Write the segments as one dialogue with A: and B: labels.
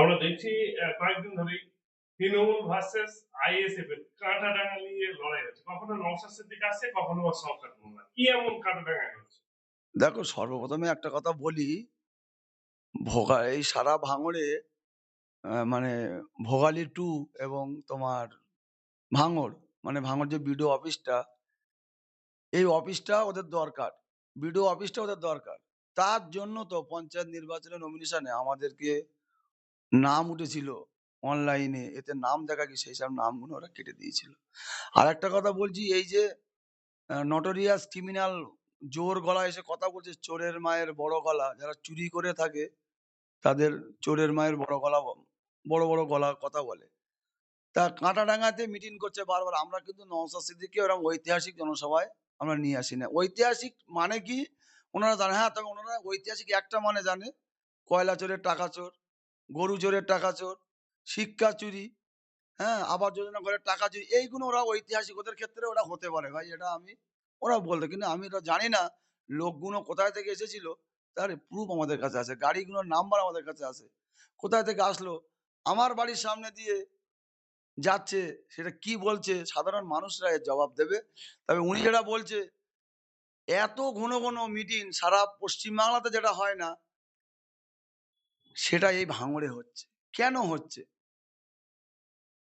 A: আমরা দেখছি কয়েকদিন ধরেই তৃণমূল ভার্সেস আইএসএফ এর কাটাডাঙ্গা নিয়ে লড়াই হচ্ছে। কখনো নওশাদ সিদ্দিক আসছে, কখনো বা শওকত মোল্লা কি এমন কাটাডাঙ্গা হচ্ছে?
B: দেখো, সর্বপ্রথমে একটা কথা বলি, ভোগা, এই সারা ভাঙড়ে মানে ভোগালী টু এবং তোমার ভাঙড় মানে ভাঙড় যে বিডিও অফিসটা, এই অফিসটা ওদের দরকার। বিডিও অফিসটা ওদের দরকার। তার জন্য তো পঞ্চায়েত নির্বাচনের নমিনেশনে আমাদেরকে নাম উঠেছিল অনলাইনে এতে নাম দেখা কি সেই সব নামগুলো ওরা কেটে দিয়েছিল। আর একটা কথা বলছি, এই যে নটোরিয়াস ক্রিমিনাল জোর গলা এসে কথা বলছে, চোরের মায়ের বড় গলা, যারা চুরি করে থাকে, তাদের চোরের মায়ের বড় গলা, বড় বড় গলা কথা বলে। তা কাঁটাডাঙ্গাতে মিটিং করছে বারবার, আমরা কিন্তু নওসাদ সিদ্দিককে ওরকম ঐতিহাসিক জনসভায় আমরা নিয়ে আসি না। ঐতিহাসিক মানে কি? ওনারা জানে হ্যাঁ তবে ওনারা ঐতিহাসিক একটা মানে জানে, কয়লা চোরের টাকা চোর। গরু চোরের টাকা চোর, শিক্ষা চুরি হ্যাঁ? আবাস যোজনা করে টাকা চুরি, এইগুলো ওরা ঐতিহাসিক ওদের ক্ষেত্রে ওরা হতে পারে। ভাই, এটা আমি, ওরা বলতো, কিন্তু আমি এটা জানি না, লোকগুলো কোথায় থেকে এসেছিল, তার প্রুফ আমাদের কাছে আছে, গাড়িগুলোর নাম্বার আমাদের কাছে আছে। কোথায় থেকে আসলো? আমার বাড়ির সামনে দিয়ে যাচ্ছে, সেটা কি বলছে? সাধারণ মানুষরা এর জবাব দেবে। তবে উনি যেটা বলছে, এত ঘন ঘন মিটিং সারা পশ্চিমবাংলাতে যেটা হয় না সেটা এই ভাঙড়ে হচ্ছে। কেন হচ্ছে?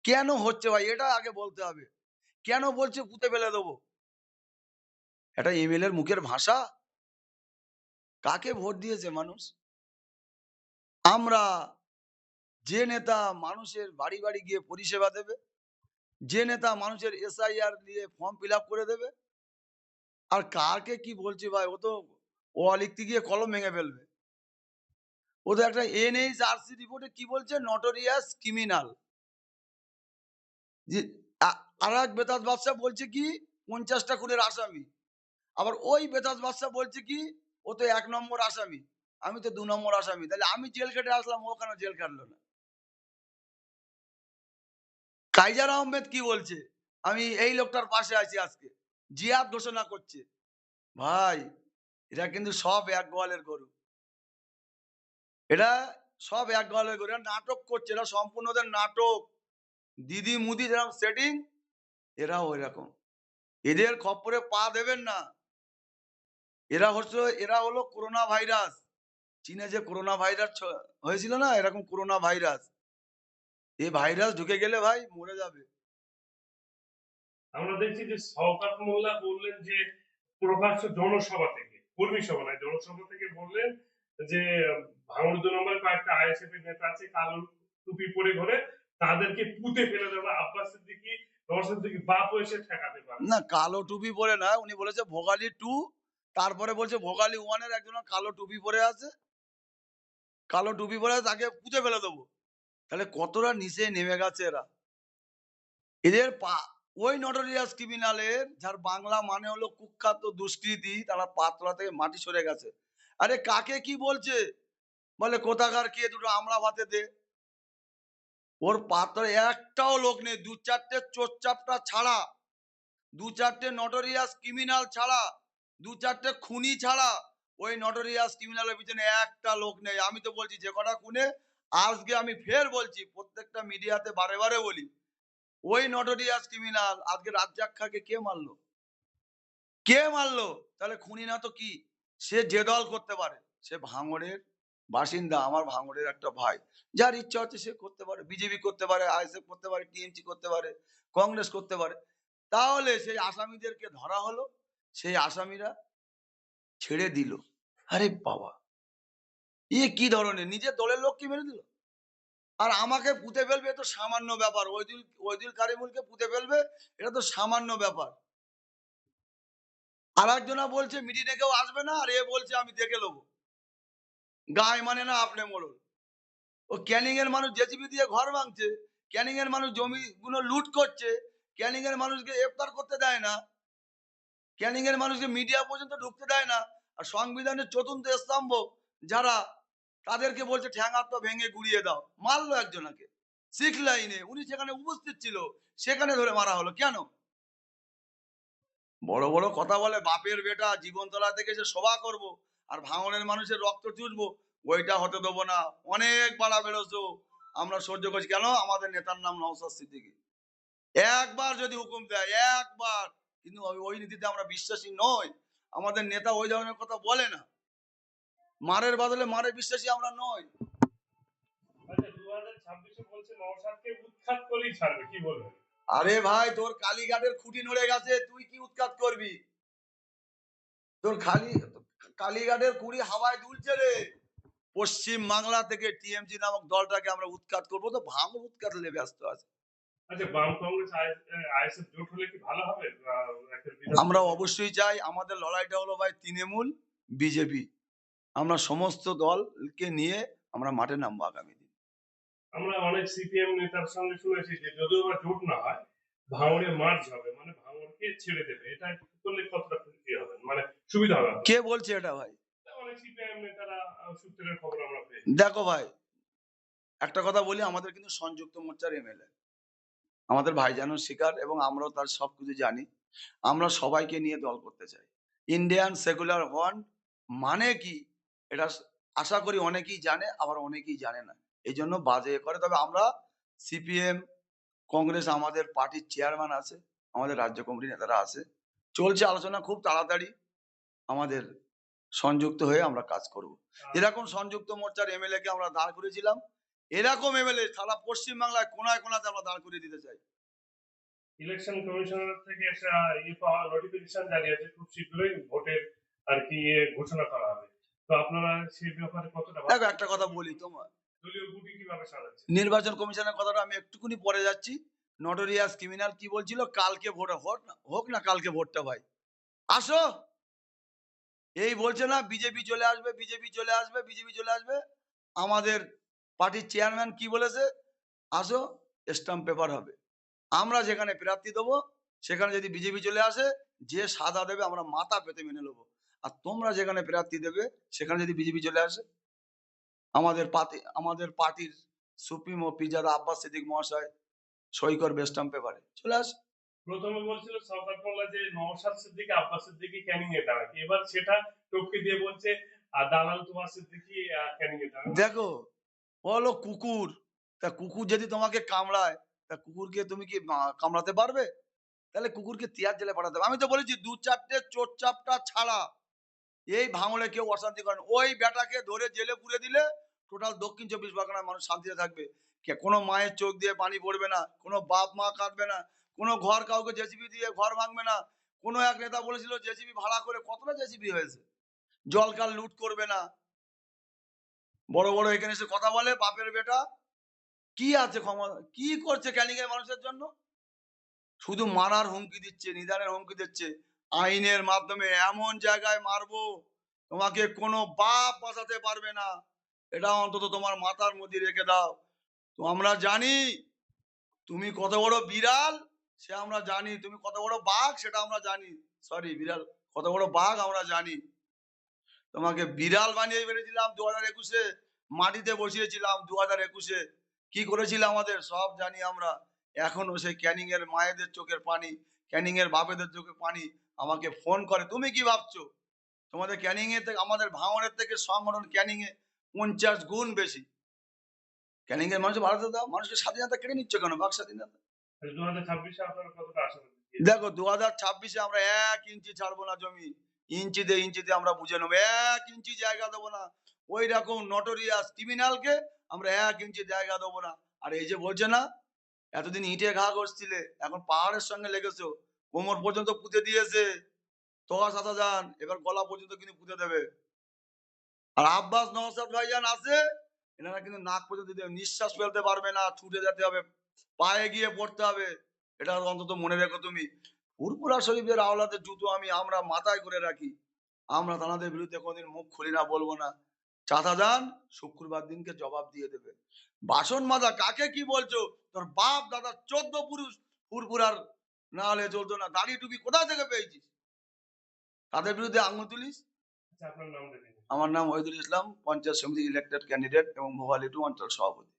B: কেন হচ্ছে ভাই? এটা আগে বলতে হবে। কেন বলছে পুঁতে ফেলে দেবো? এটা এমএলএ মুখের ভাষা? কাকে ভোট দিয়েছে মানুষ? আমরা যে নেতা মানুষের বাড়ি বাড়ি গিয়ে পরিষেবা দেবে, যে নেতা মানুষের এসআইআর দিয়ে ফর্ম ফিল করে দেবে, আর কাকে কি বলছি ভাই? ও তো, ও লিখতে গিয়ে কলম ভেঙে ফেলবে। ও তো একটা এনএইচআরসি রিপোর্টে কি বলছে? নটোরিয়াস ক্রিমিনাল আর এক বেতাজ বাদশা বলছে কি? পঞ্চাশটা খুনের আসামি। আবার ওই বেতাজ বাদশা বলছে কি? ও তো এক নম্বর আসামি। আমি তো দু নম্বর আসামি। তাহলে আমি জেল কেটে আসলাম, ও কেন জেল কাটলো না? কাইজার আহমেদ কি বলছে? আমি এই লোকটার পাশে আছি আজকে। জিয়াদ ঘোষণা করছে। ভাই, এরা কিন্তু সব এক গোয়ালের গরু। এটা সব এক গরু এরা নাটক করছে, এরা সম্পূর্ণ নাটক। দিদি মুদি যেরকম সেটিং এরাও ওই রকম এদের খপ্পরে পা দেবেন না। এরা হচ্ছে এরা হলো করোনা ভাইরাস চীনে যে করোনা ভাইরাস হয়েছিল না, এরকম করোনা ভাইরাস এই ভাইরাস ঢুকে গেলে ভাই মরে যাবে।
A: আমরা দেখছি যে শওকত মোল্লা বললেন যে প্রকাশ্য জনসভা থেকে, কর্মী সভা নয়, জনসভা থেকে বললেন যে, ভাঙড় দু নম্বর কয়েকটা আইএসএফ এর নেতা আছে, কালো টুপি পরে ঘরে, তাদেরকে পুঁতে ফেলে দেবে আব্বাস সিদ্দিকি
B: না, কালো টুপি পরে না, উনি বলেছে ভোগালী টু তারপরে বলছে ভোগালী একজন কালো টুপি পরে আছে। কালো টুপি পরে তাকে ফেলে দেবো। তাহলে কতটা নিচে নেমে গেছে এরা। এদের পা, ওই নটোরিয়াস ক্রিমিনালের যার বাংলা মানে হলো কুখ্যাত দুষ্কৃতি, তারা পাতলা থেকে মাটি সরে গেছে। আরে কাকে কি বলছে? বলে, কোথাকার কে দুটো আমরা ভাতে দে? ওর পাত্রে একটাও লোক নেই, দু চারটে চোরচাপটা ছাড়া, দু চারটে নটোরিয়াস ক্রিমিনাল ছাড়া, দু চারটে খুনি ছাড়া, ওই নটোরিয়াস ক্রিমিনালের পিছনে একটা লোক নেই। আমি তো বলছি, যে কটা খুনে, আজকে আমি ফের বলছি, প্রত্যেকটা মিডিয়াতে বারে বারে বলি, ওই নটোরিয়াস ক্রিমিনাল আজকে রাজ্জাক খাকে কে মারলো? কে মারলো? তাহলে খুনি না তো কি? সে যে দল করতে পারে, সে ভাঙড়ের বাসিন্দা, আমার ভাঙড়ের একটা ভাই। যার ইচ্ছা হচ্ছে সে করতে পারে, বিজেপি করতে পারে, আইএসএফ করতে পারে, টিএমসি করতে পারে, কংগ্রেস করতে পারে। তাহলে সেই আসামিদেরকে ধরা হলো, সেই আসামিরা ছেড়ে দিল। আরে বাবা! ইয়ে কি ধরনের? নিজের দলের লোককে মেরে দিল? আর আমাকে পুঁতে ফেলবে তো সামান্য ব্যাপার। ওইদুল ওইদুল কারিমুলকে পুঁতে ফেলবে, এটা তো সামান্য ব্যাপার। আর একজনা বলছে মিটিংয়ে কেউ আসবে না? আর এ বলছে, আমি দেখে নেব। গায়ে মানে না আপনি মোড়ল ও ক্যানিং এর মানুষ জেসিবি দিয়ে ঘর ভাঙছে ক্যানিং এর মানুষ জমি গুলো লুট করছে ক্যানিং এর মানুষকে ইফতার করতে দেয় না ক্যানিং এর মানুষকে মিডিয়া পর্যন্ত ঢুকতে দেয় না, আর সংবিধানের চতুর্থ স্তম্ভ যারা, তাদেরকে বলছে, ঠ্যাঙার তো ভেঙে গুড়িয়ে দাও। মারলো একজনকে। সিক্স লাইনে, উনি সেখানে উপস্থিত ছিল, সেখানে ধরে মারা হলো। কেন? বড় বড় কথা বলে বাপের বেটা জীবনতলা থেকে যে সভা করব আর ভাঙনের মানুষের রক্ত চুষবো, ওইটা হতে দেবো না। অনেক বাড়া বেরোছো। আমরা সহ্য করছি। কেন? আমাদের নেতার নাম নওসাদ সিদ্দিকী। একবার যদি হুকুম দেয়, একবার। কিন্তু ওই- নীতিতে আমরা বিশ্বাসী নই। আমাদের নেতা ওই ধরনের কথা বলে না। মারের বদলে মারে বিশ্বাসী আমরা নই।
A: আচ্ছা ছাব্বিশে বলছে নওশাদকে উৎখাত করেই ছাড়বে, কি বলবেন?
B: আরে ভাই তোর কালীঘাটের খুঁটি নড়ে গেছে তুই কি উৎখাত করবি? তোর খালি কালীঘাটের কুড়ি হাওয়ায় দুলছে রে। পশ্চিম বাংলা থেকে টিএমজি নামক দলটাকে আমরা উৎখাত করব তো ভাঙর উৎখাত হলে ব্যস্ত আছে আমরা অবশ্যই চাই আমাদের লড়াইটা হলো ভাই তৃণমূল বিজেপি। আমরা সমস্ত দলকে নিয়ে আমরা মাঠে নামবো আগামী
A: আমরা অনেক সিপিএম নেতার সঙ্গে শুনেছি যে যদিও বা জোট না হয় ভাঙড়ে মার্চ হবে মানে ভাঙড়কে ছেড়ে দেবে। এটা করলে কতটা খুশি হবেন মানে সুবিধা হবে
B: কে বলছে এটা ভাই?
A: অনেক সিপিএম নেতারা সূত্রের খবর আমরা পেয়েছি।
B: দেখো ভাই একটা কথা বলি আমাদের কিন্তু সংযুক্ত মোর্চার এমএলএ। আমাদের ভাইজানুর শিকার এবং আমরাও তার সবকিছু জানি। আমরা সবাইকে নিয়ে দল করতে চাই। ইন্ডিয়ান সেকুলার ওয়ান মানে কি? এটা আশা করি অনেকেই জানে আবার অনেকেই জানে না। এই জন্য বাজে করে। তবে আমরা সিপিএম কংগ্রেস আমাদের পার্টির চেয়ারম্যান আছে আমাদের রাজ্য কমিটি নেতারা আছে। চলছে আলোচনা খুব তাড়াতাড়ি আমাদের সংযুক্ত হয়ে আমরা কাজ করব। এরকম সংযুক্ত মোর্চার এমএলএ কে আমরা দাঁড় করেছিলাম এরকম এমএলএ সারা পশ্চিম বাংলায় কোনায় কোনাতে আমরা দাঁড় করিয়ে দিতে চাই।
A: ইলেকশন কমিশনার থেকে একটা ইয়ে পাওয়া নোটিফিকেশন জারি আছে খুব শীঘ্রই ভোটের আর কি ইয়ে ঘোষণা করা হবে। তো আপনারা সেই ব্যাপারে কতটা
B: দেখো একটা কথা বলি তোমার নির্বাচন কমিশনের কথাটা আমি একটুকুনি পরে যাচ্ছি। নটোরিয়াস ক্রিমিনাল কি বলছিল? কালকে ভোট, হোক হোক না কালকে ভোটটা ভাই। আসো! এই বলছে না, বিজেপি চলে আসবে, বিজেপি চলে আসবে, বিজেপি চলে আসবে। আমাদের পার্টির চেয়ারম্যান কি বলেছে? আসো স্টাম্প পেপার হবে। আমরা যেখানে প্রার্থী দেবো, সেখানে যদি বিজেপি চলে আসে, যে সাদা দেবে, আমরা মাথা পেতে মেনে নেব। আর তোমরা যেখানে প্রার্থী দেবে, সেখানে যদি বিজেপি চলে আসে আমাদের পার্টি আমাদের পার্টির সুপ্রিমো পিজাদা আব্বাস সিদ্দিক মহাশয় সই করবে স্টাম্প পেপারে চলে আস।
A: প্রথমে বলছিল সরকার মোল্লা যে নওশাদ সিদ্দিকি আব্বাস সিদ্দিকি ক্যানিং এ এবার সেটা টপকে দিয়ে বলছে দালাল তোমার সিদ্দিকি ক্যানিং এ
B: দেখো হলো কুকুর। তা কুকুর যদি তোমাকে কামড়ায় তা কুকুরকে তুমি কি কামড়াতে পারবে? তাহলে কুকুরকে তিয়ার জেলে পাঠাতে হবে। আমি তো বলেছি দু চারটে চোর চাপটা ছাড়া। এই ভাঙলে কেউ অশান্তি করেন ওই বেটাকে ধরে জেলে পুরে দিলে টোটাল দক্ষিণ চব্বিশ পরগনার মানুষ শান্তিতে থাকবে। কে, কোনো মায়ের চোখ দিয়ে পানি পড়বে না, কোনো বাপ মা কাঁদবে না, কোনো ঘর কাউকে জেসিবি দিয়ে ঘর ভাঙবে না। কোনো এক নেতা বলেছিল জেসিবি ভাড়া করে কতটা জেসিবি হয়েছে? জলকাল লুট করবে না। বড় বড় এখানে এসে কথা বলে, বাপের বেটা। কি আছে ক্ষমতা কি করছে ক্যানিং মানুষের জন্য? শুধু মারার হুমকি দিচ্ছে, নিদানের হুমকি দিচ্ছে। আইনের মাধ্যমে এমন জায়গায় মারবো, তোমাকে কোনো বাপ বাঁচাতে পারবে না। এটা অন্তত তোমার মাথার মধ্যে রেখে দাও। তো আমরা জানি তুমি কত বড় বিড়াল, সে আমরা জানি। তুমি কত বড় বাঘ, সেটা আমরা জানি। সরি বিড়াল, কত বড় বাঘ আমরা জানি। তোমাকে বিড়াল বানিয়ে বেরিয়েছিলাম দু হাজার একুশে, মাটিতে বসিয়েছিলাম দু হাজার একুশে। কি করেছিল আমাদের? সব জানি আমরা। এখনও সেই ক্যানিং এর মায়েদের চোখের পানি ক্যানিং এর বাপেদের চোখের পানি আমাকে ফোন করে তুমি কি ভাবছ? তোমাদের ক্যানিং এর থেকে আমাদের ভাঙনের থেকে সংগঠন ক্যানিং এ পঞ্চাশ গুণ বেশি। ক্যানিং এর মানুষ ভারতে দাও মানুষের স্বাধীনতা কেড়ে নিচ্ছ কেন? বাক স্বাধীনতা। দেখো দু হাজার ছাব্বিশে আমরা এক ইঞ্চি ছাড়বো না জমি। ইঞ্চিতে ইঞ্চিতে আমরা বুঝে নেব এক ইঞ্চি জায়গা দেবো না। ওই রকম নটোরিয়াস ক্রিমিনালকে আমরা এক ইঞ্চি জায়গা দেবো না। আর এই যে বলছে না এতদিন ইটে ঘা করছিলে এখন পাহাড়ের সঙ্গে লেগেছো। কোমর পর্যন্ত পুঁতে দিয়েছে। তোয়া সাথা যান এবার গলা পর্যন্ত কিন্তু পুঁতে দেবে। আর আব্বাস নওসাদ ভাইজান আছে, এনারা কিন্তু নাক পর্যন্ত দেবে নিঃশ্বাস ফেলতে পারবে না, ছুটে যেতে হবে, পায়ে গিয়ে পড়তে হবে। এটা অন্তত মনে রেখো তুমি। ফুরপুরা শরীফের আওলাতে জুতো আমি, আমরা মাথায় করে রাখি। আমরা তাদের বিরুদ্ধে কোনোদিন মুখ খুলি না, বলব না। চাচা যান শুক্রবার দিনকে জবাব দিয়ে দেবে। বাসন মাজা কাকে কি বলছো? তোর বাপ, দাদা, চোদ্দ পুরুষ ফুরপুরার না হলে চলতো না। দাড়ি টুপি কোথা থেকে পেয়েছিস? তাদের বিরুদ্ধে আঙুল তুলিস?
A: আচ্ছা
B: আমার নাম ওহিদুল ইসলাম পঞ্চায়েত সমিতি ইলেক্টেড ক্যান্ডিডেট এবং মোবাইল টু অঞ্চল সভাপতি।